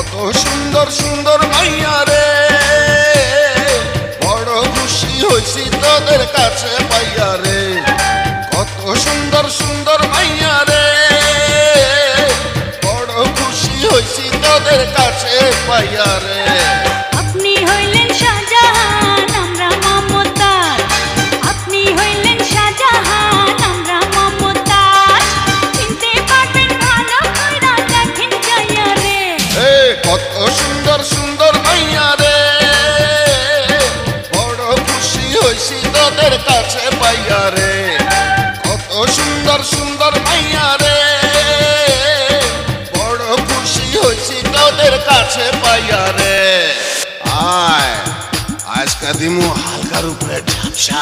কত সুন্দর সুন্দর মাইয়া রে। বড় খুশি হয়েছি তোদের কাছে মাইয়া রে। দিমু হালকার উপরে ঝাপসা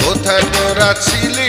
কোথায় তোরা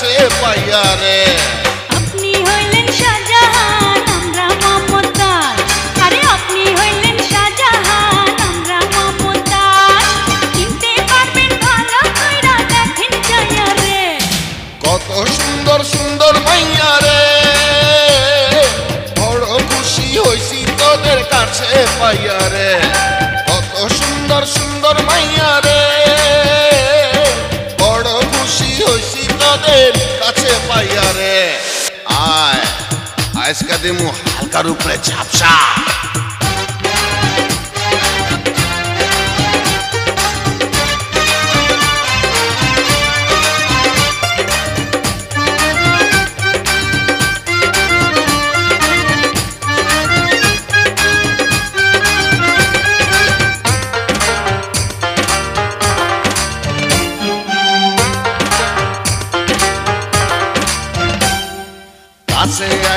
কাছে পাইয়া রে। আপনি হইলেন শাহজাহান আমরা মমতাজ। আরে আপনি হইলেন শাহজাহান আমরা মমতাজ। চিনতে পারবেন ভালো কইরা দেখেন যাইয়া রে। কত সুন্দর সুন্দর মাইয়া রে। বড় খুশি হইছি তোদের কাছে পাইয়া রে। কত সুন্দর সুন্দর মাইয়া রে। আয় আজকে দিমু হালকার উপরে ঝাপসা।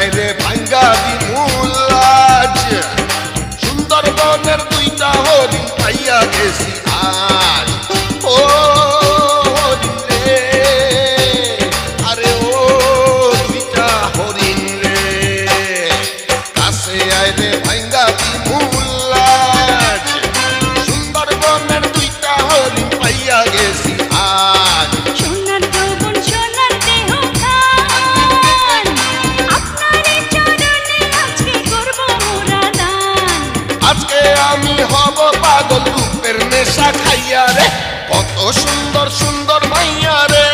কাছে পাগল রূপের নেশা খাইয়া রে, কত সুন্দর সুন্দর মাইয়া রে।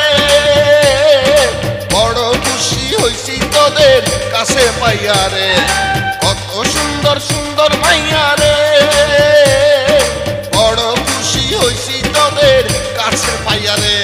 বড় খুশি হইছি তোদের কাছে পাইয়া রে, কত সুন্দর সুন্দর মাইয়া রে। বড় খুশি হইছি তোদের কাছে পাইয়া রে।